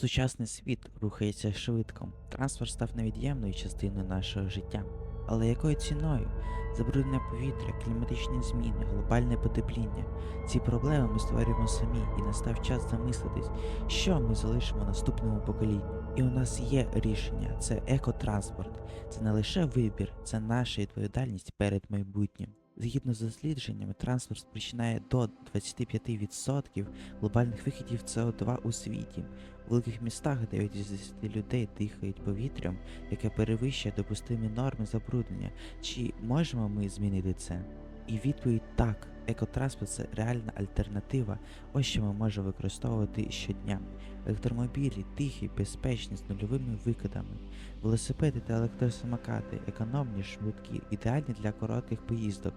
Сучасний світ рухається швидко. Транспорт став невід'ємною частиною нашого життя. Але якою ціною? Забруднення повітря, кліматичні зміни, глобальне потепління. Ці проблеми ми створюємо самі, і настав час замислитись, що ми залишимо наступному поколінню. І у нас є рішення: це екотранспорт. Це не лише вибір, це наша відповідальність перед майбутнім. Згідно з дослідженнями, транспорт спричиняє до 25% глобальних вихідів СО2 у світі. У великих містах 9 з 10 людей дихають повітрям, яке перевищує допустимі норми забруднення. Чи можемо ми змінити це? І відповідь так. Екотранспорт це реальна альтернатива. Ось що ми можемо використовувати щодня. Електромобілі тихі, безпечні, з нульовими викидами. Велосипеди та електросамокати, економні, швидкі, ідеальні для коротких поїздок.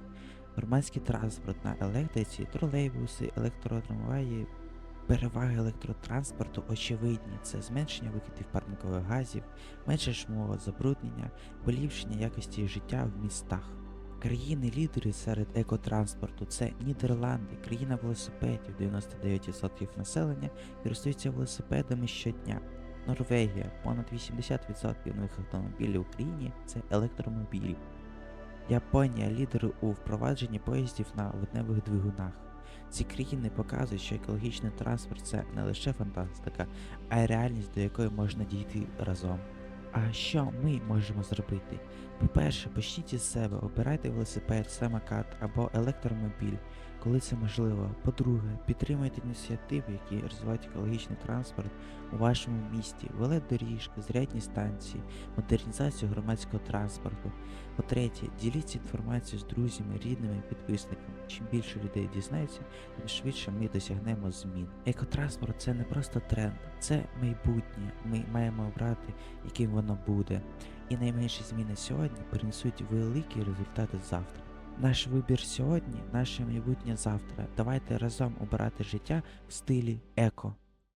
Громадський транспорт на електриці, тролейбуси, електротрамваї. Переваги електротранспорту очевидні. Це зменшення викидів парникових газів, менше шумового забруднення, поліпшення якості життя в містах. Країни-лідери серед екотранспорту це Нідерланди, країна велосипедів, 99% населення користуються велосипедами щодня. Норвегія, понад 80% нових автомобілів в Україні це електромобілі. Японія лідери у впровадженні поїздів на водневих двигунах. Ці країни показують, що екологічний транспорт це не лише фантастика, а й реальність, до якої можна дійти разом. А що ми можемо зробити? По-перше, почніть із себе, обирайте велосипед, самокат або електромобіль, коли це можливо. По-друге, підтримуйте ініціативи, які розвивають екологічний транспорт у вашому місті, велодоріжки, зрядні станції, модернізацію громадського транспорту. По-третє, діліться інформацією з друзями, рідними, підписниками. Чим більше людей дізнається, тим швидше ми досягнемо змін. Екотранспорт це не просто тренд, це майбутнє. Ми маємо обрати, яким воно буде. І найменші зміни сьогодні принесуть великі результати завтра. Наш вибір сьогодні, наше майбутнє завтра. Давайте разом обирати життя в стилі еко.